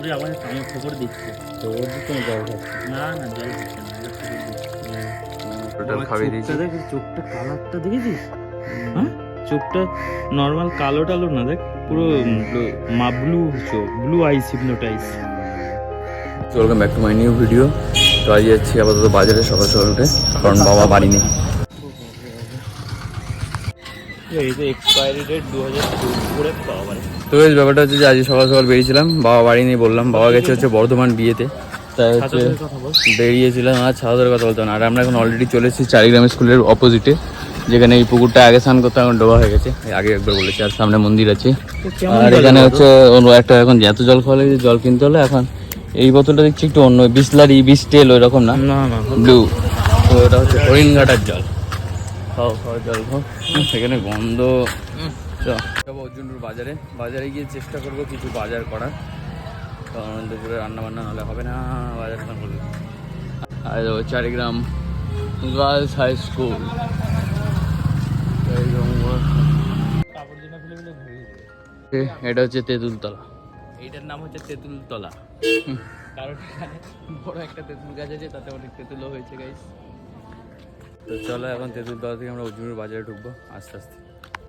ওরে আবার আমি খবর দিচ্ছে। তো ওর দিকে না জল খাচ্ছে না। না জল দিচ্ছে না চোখটা দেখ চোখটা কালারটা দেখেছিস? হ্যাঁ? চোখটা নর্মাল কালো টালো না দেখ পুরো মা ব্লু চোখ blue eyes hypnotize welcome back to my new video তো আজ যাচ্ছি আপাতত বাজারে সকাল সকাল উঠে কারণ বাবা বাড়ি নেই। তো এই ব্যাপারটা হচ্ছে যে আজ সকাল সকাল বেরিয়েছিলাম বাবা বাড়ি নিয়ে বললাম বাবা গেছে হচ্ছে বর্ধমান বিয়েতে। তাই হচ্ছে বেরিয়েছিলাম আর ছাদের কথা বলতাম না। আর আমরা এখন অলরেডি চলে এসেছি চারিগ্রাম স্কুলের অপোজিটে যেখানে এই পুকুরটা আগে স্নান করতে এখন ডোবা হয়ে গেছে। আগে একবার বলেছি আর সামনে মন্দির আছে। আর এখানে হচ্ছে একটা এখন এত জল খাওয়া লাগে জল কিনতে হলে এখন এই বোতলটা দেখছি একটু অন্য বিসলারি বিস তেল ওই রকম না না না। ব্লু তো এটা হচ্ছে হরিণঘাটার জল। খাও খাও জল খাও। সেখানে গন্ধ। যাব অর্জুনপুর বাজারে। বাজারে গিয়ে চেষ্টা করব কিছু বাজার করার। কারণ দুপুরে রান্না বান্না নাহলে হবে না বাজার করলে আর চারিগ্রাম গার্লস হাই স্কুল। এটা হচ্ছে তেঁতুলতলা। এইটার নাম হচ্ছে তেঁতুলতলা। কারণ বড় একটা তেঁতুল গাছ আছে তাতে অনেক তেঁতুলও হয়েছে গাইস তো চলো এখন তেঁতুলতলা থেকে আমরা অর্জুনের বাজারে ঢুকবো আস্তে আস্তে।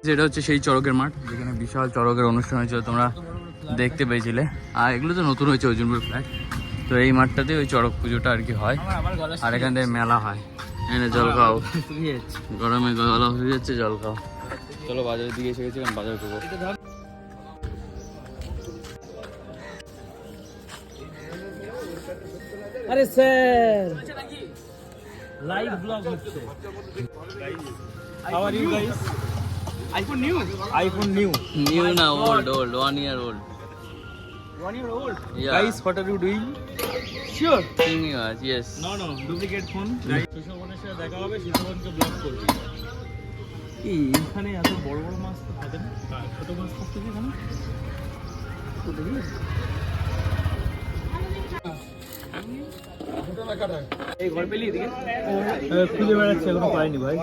যেটা হচ্ছে সেই চড়কের মাঠ যেখানে বিশাল চড়কের অনুষ্ঠান হয়েছিল তোমরা দেখতে পেয়েছিলে। আর এগুলো তো নতুন হয়েছে অর্জুনপুর ফ্ল্যাট। তো এই মাঠটাতে ওই চড়ক পুজোটা আর কি হয়। আর এখান থেকে মেলা হয়। এনে জল খাও। গরমে গলা হয়ে যাচ্ছে জল খাও। চলো বাজারের দিকে এসে গেছি এখন বাজার করব আরে স্যার! লাইভ ব্লগ হচ্ছে। How are you guys iPhone new iPhone new new না old old one year old one year old Yeah. Guys what are you doing sure thing year yes no no duplicate phone সুশোভনের সাথে দেখা হবে সুশোভনকে block করবি এই এখানে এত বড় বড় মাছ তো থাকে না। ছোট মাছ থাকতে কি এখানে খুঁজে বেড়াচ্ছে এখনও পাইনি ভাই।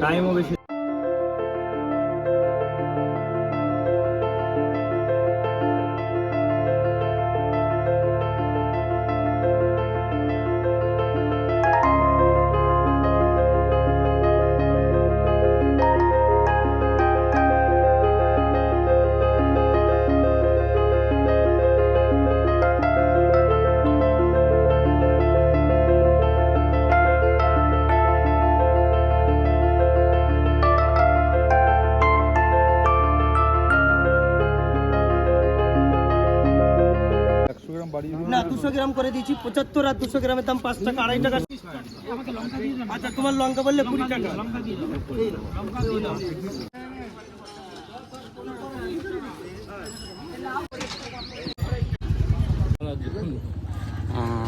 টাইমও বেশি না, দুশো গ্রাম করে দিয়েছি, পঁচাত্তর আর দুশো গ্রামের দাম পাঁচ টাকা, আড়াই টাকা। আচ্ছা তোমার লঙ্কা বললে কুড়ি টাকা।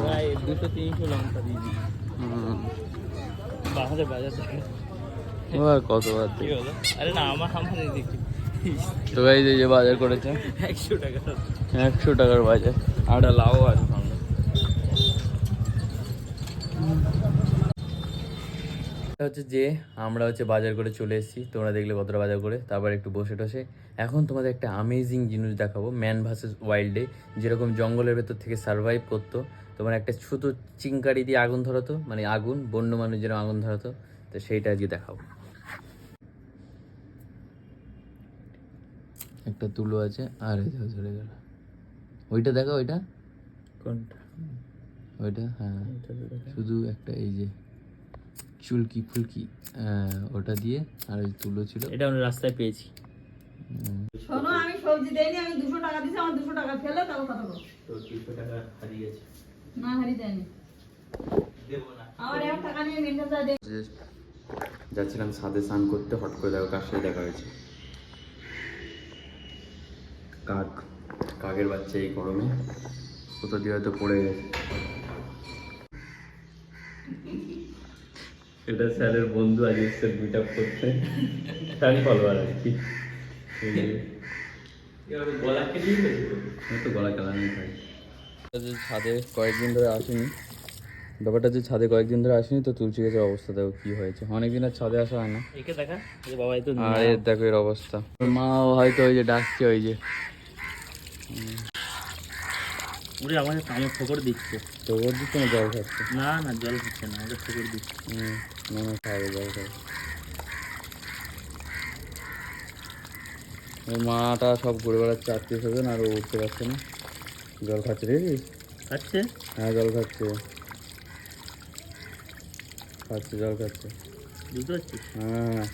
প্রায় দুশো তিনশো লঙ্কা দিয়ে বাহারে বাজার কত আরে না, আমার আমার এদিকে তো এই যে বাজার করেছে? একশো টাকা। একশো টাকার বাজার। আর একটা লাউ আছে সামনে। এটা হচ্ছে যে আমরা হচ্ছে বাজার করে চলে এসেছি। তোমরা দেখলে কতটা বাজার করে তারপর একটু বসে টসে। এখন তোমাদের একটা আমেজিং জিনিস দেখাবো ম্যান ভার্সেস ওয়াইল্ডে যেরকম জঙ্গলের ভেতর থেকে সার্ভাইভ করতো তোমার একটা ছোট চিংকারি দিয়ে আগুন ধরাতো মানে আগুন বন্য মানুষ যেরকম আগুন ধরাতো তো সেইটা আজকে দেখাবো। একটা তুলো আছে আর এই দেখো চলে গেল। ওইটা দেখো ওইটা? কোনটা? ওইটা হ্যাঁ। শুধু একটা এই যে চুলকি ফুলকি হ্যাঁ, ওটা দিয়ে আর ওই তুলো ছিল। এটা আমরা রাস্তায় পেয়েছি। শোনো আমি সবজি দেয়নি আমি দুশো টাকা দিছি আমার দুশো টাকা ফেলে তারপর কথা বলো তো তিনশো টাকা হারিয়ে গেছে। না হারি দেয়নি দেবো না। আমার এক টাকা নিয়ে মেনটেন করে যে যাচ্ছিলাম সাদে স্নান করতে হট করে দেখো কার সাথে দেখা হয়েছে। কাক কাকের বাচ্চা এই গরমে। কোথাও দিয়ে হয়তো পড়ে গেছে। এটা স্যারের বন্ধু আজ এসছে মিট আপ করতে ফ্যান ফলোয়ার আর কি। গলা তো গলা ছাদে কয়েকদিন ধরে আসেনি। ব্যাপারটা যে ছাদে কয়েকদিন ধরে আসেনি তো তুলসী গাছের অবস্থা দেখো কি হয়েছে। অনেকদিন আর ছাদে আসা হয় না। আর এর দেখো এর অবস্থা। মাও হয়তো ওই যে ডাকছে ওই যে। উড়ে আমাকে কামড় ঠোকর দিচ্ছে। ওর দিচ্ছে না জল খাচ্ছে? না না জল হচ্ছে না আমাকে ঠোকর দিচ্ছে। হুম, না না খাবে জল খাবে। মাটা সব ঘুরে বেড়াচ্ছে আত্মীয় স্বজন আর ও উঠতে পারছে না। জল খাচ্ছে দেখি খাচ্ছে? হ্যাঁ জল খাচ্ছে। খাচ্ছে জল খাচ্ছে। বুঝতে পারছিস? হ্যাঁ।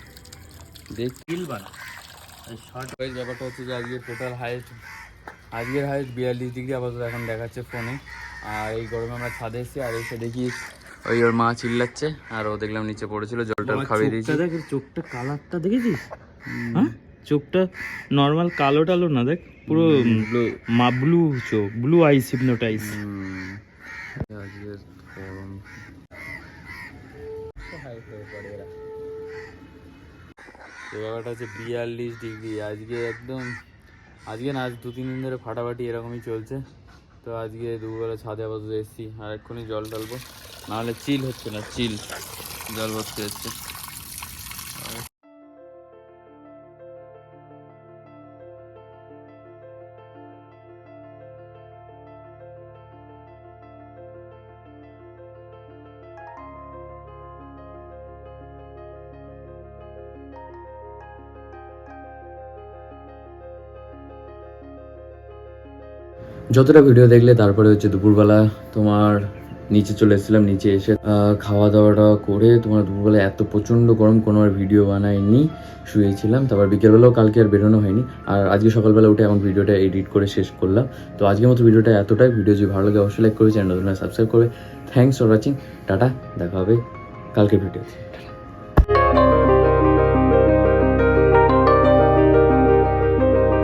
দেখ কিল গাইজ ব্যাপারটা হচ্ছে যে আজকে টোটাল হাইট আজকের হাইট বিয়াল্লিশ ডিগ্রি আপাতত এখন দেখাচ্ছে ফোনে। আর এই গরমে আমরা ছাদে এসেছি আর এসে দেখি ওই ওর মা চিল্লাচ্ছে আর ও দেখলাম নিচে পড়েছিল জলটা খাইয়ে দিয়েছি। দেখ চোখটা কালারটা দেখেছিস? হ্যাঁ? চোখটা নর্মাল কালো টালো না দেখ পুরো মা ব্লু চোখ ব্লু আইস হিপনোটাইজ হুম। আজকের গরম। ব্যাপারটা হচ্ছে বিয়াল্লিশ ডিগ্রি আজকে একদম আজকে না, আজ দু, তিন দিন ধরে ফাটাফাটি এরকমই চলছে। তো আজকে দুপুরবেলা ছাদে আপাতত এসেছি, আর এক্ষুনি জল ঢালবো। নাহলে চিল হচ্ছে না, চিল। জল ভর্তি হচ্ছে। যতটা ভিডিও দেখলে, তারপরে হচ্ছে দুপুরবেলা তোমার নিচে চলে এসেছিলাম, নিচে এসে খাওয়া দাওয়াটা করে তোমার দুপুরবেলা এত প্রচণ্ড গরম কোনো আর ভিডিও বানাইনি, শুয়েছিলাম। তারপর বিকেলবেলাও কালকে আর বেরোনো হয়নি। আর আজকে সকালবেলা উঠে এখন ভিডিওটা এডিট করে শেষ করলাম। তো আজকের মতো ভিডিওটা এতটাই। ভিডিও যদি ভালো লাগে অবশ্যই লাইক করে চ্যানেল সাবস্ক্রাইব করবে। থ্যাংকস ফর ওয়াচিং টাটা, দেখা হবে কালকের ভিডিওতে।